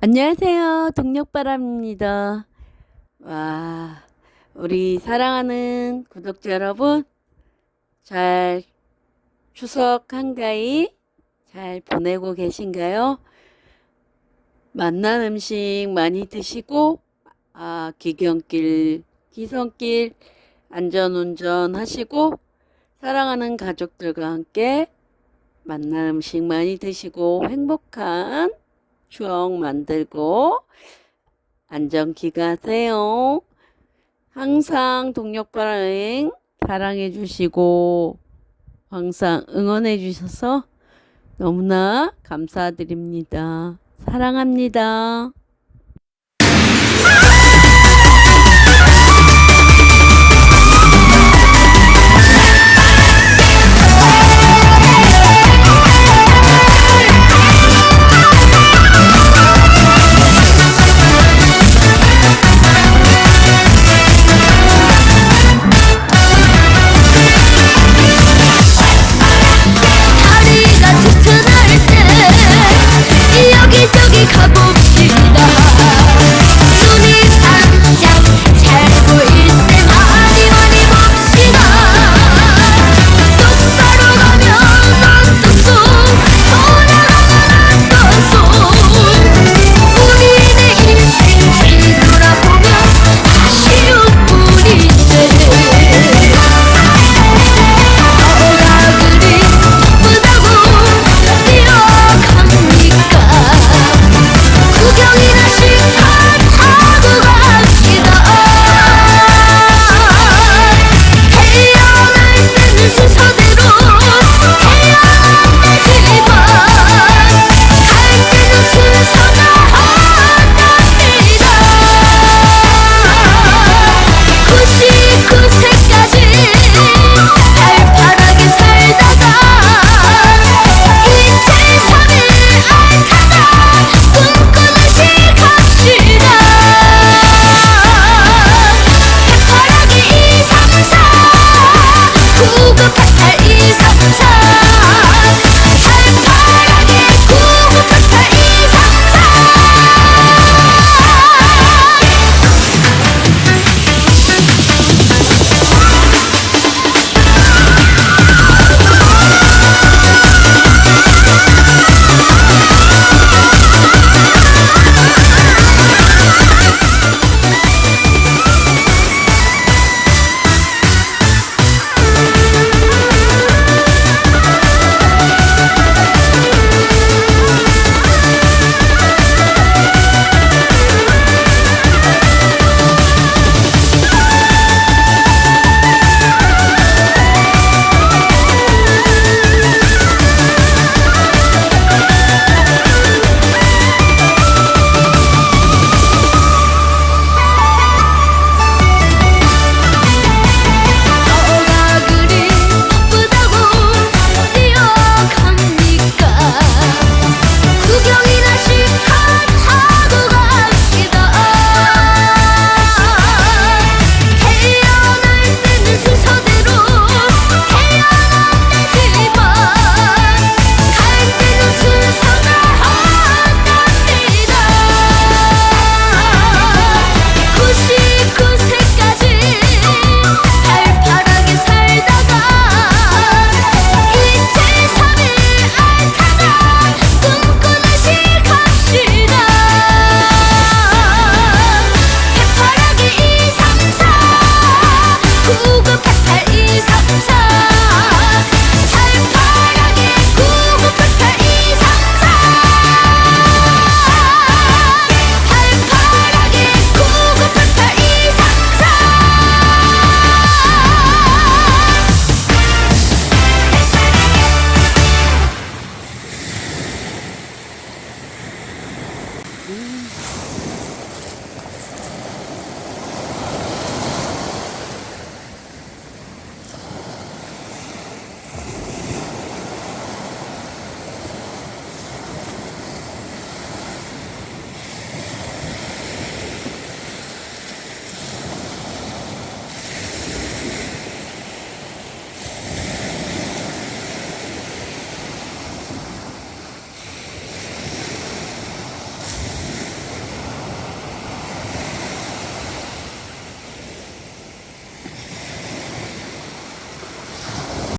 안녕하세요. 동력바람입니다. 와, 우리 사랑하는 구독자 여러분, 잘 추석 한가위 잘 보내고 계신가요? 맛난 음식 많이 드시고, 아, 귀경길, 기성길, 안전운전 하시고, 사랑하는 가족들과 함께 맛난 음식 많이 드시고, 행복한 추억 만들고 안전기 가 세요. 항상 동력바라행 사랑해 주시고 항상 응원해 주셔서 너무나 감사드립니다. 사랑합니다. Ooh.